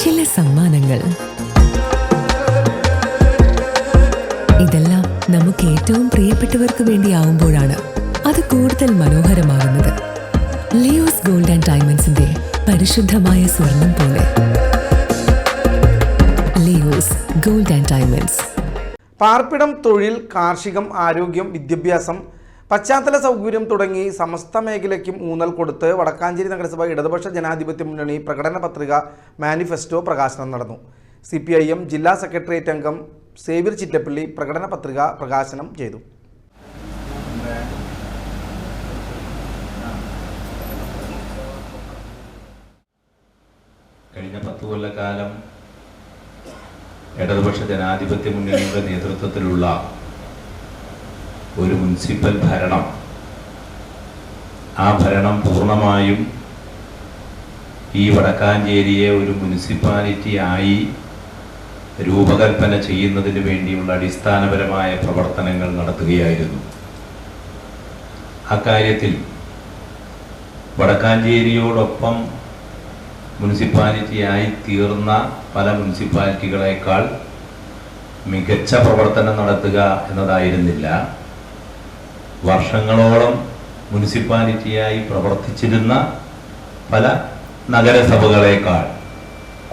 ചില സമ്മാനങ്ങൾ. ഇതെല്ലാം നമുക്ക് ഏറ്റവും പ്രിയപ്പെട്ടവർക്ക് വേണ്ടിയാവുമ്പോഴാണ് അത് കൂടുതൽ മനോഹരമാകുന്നത്. ലിയോസ് ഗോൾഡ് ആൻഡ് ഡയമണ്ട്സിന്റെ പരിശുദ്ധമായ സ്വർണം പോലെ. Leo's Gold and Diamonds. പാർപ്പിടം തൊഴിൽ കാർഷികം ആരോഗ്യം വിദ്യാഭ്യാസം പശ്ചാത്തല സൗകര്യം തുടങ്ങി സമസ്ത മേഖലയ്ക്കും ഊന്നൽ കൊടുത്ത് വടക്കാഞ്ചേരി നഗരസഭ ഇടതുപക്ഷ ജനാധിപത്യ മുന്നണി പ്രകടന പത്രിക മാനിഫെസ്റ്റോ പ്രകാശനം നടന്നു. സി പി ഐ എം ജില്ലാ സെക്രട്ടേറിയറ്റ് അംഗം സേവ്യർ ചിറ്റപ്പള്ളി പ്രകടന പത്രിക പ്രകാശനം ചെയ്തു. കഴിഞ്ഞ പത്ത് കൊല്ലക്കാലം ഇടതുപക്ഷ ജനാധിപത്യ മുന്നണിയുടെ നേതൃത്വത്തിലുള്ള ഒരു മുനിസിപ്പൽ ഭരണം. ആ ഭരണം പൂർണമായും ഈ വടക്കാഞ്ചേരിയെ ഒരു മുനിസിപ്പാലിറ്റി ആയി രൂപകൽപ്പന ചെയ്യുന്നതിന് വേണ്ടിയുള്ള അടിസ്ഥാനപരമായ പ്രവർത്തനങ്ങൾ നടത്തുകയായിരുന്നു. അക്കാര്യത്തിൽ വടക്കാഞ്ചേരിയോടൊപ്പം മുനിസിപ്പാലിറ്റിയായി തീർന്ന പല മുനിസിപ്പാലിറ്റികളെക്കാൾ മികച്ച പ്രവർത്തനം നടത്തുക എന്നതായിരുന്നില്ല. വർഷങ്ങളോളം മുനിസിപ്പാലിറ്റിയായി പ്രവർത്തിച്ചിരുന്ന പല നഗരസഭകളേക്കാൾ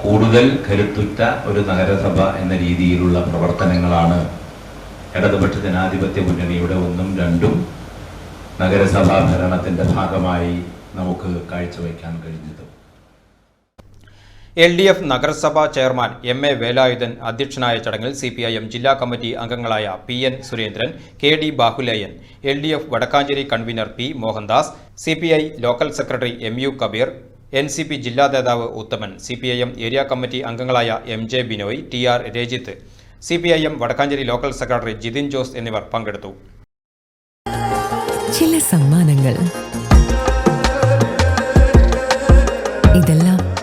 കൂടുതൽ കരുത്തുറ്റ ഒരു നഗരസഭ എന്ന രീതിയിലുള്ള പ്രവർത്തനങ്ങളാണ് ഇടതുപക്ഷ ജനാധിപത്യ മുന്നണിയുടെ ഒന്നും രണ്ടും നഗരസഭാ ഭരണത്തിന്റെ ഭാഗമായി നമുക്ക് കാഴ്ചവെക്കാൻ കഴിഞ്ഞത്. എൽ ഡി എഫ് നഗരസഭാ ചെയർമാൻ എം എ വേലായുധൻ അധ്യക്ഷനായ ചടങ്ങിൽ സി പി ഐ എം ജില്ലാ കമ്മിറ്റി അംഗങ്ങളായ P N Surendran K D Bahuleyan L D F Vadakkanchery convener P Mohandas C P I local secretary M U Kabeer N C P ജില്ലാ നേതാവ് Uthaman C P I M area committee അംഗങ്ങളായ M J Binoy T R Rajith C P I M Vadakkanchery local secretary Jithin Jose എന്നിവർ പങ്കെടുത്തു. ചില സമ്മാനങ്ങൾ. ഇതെല്ലാം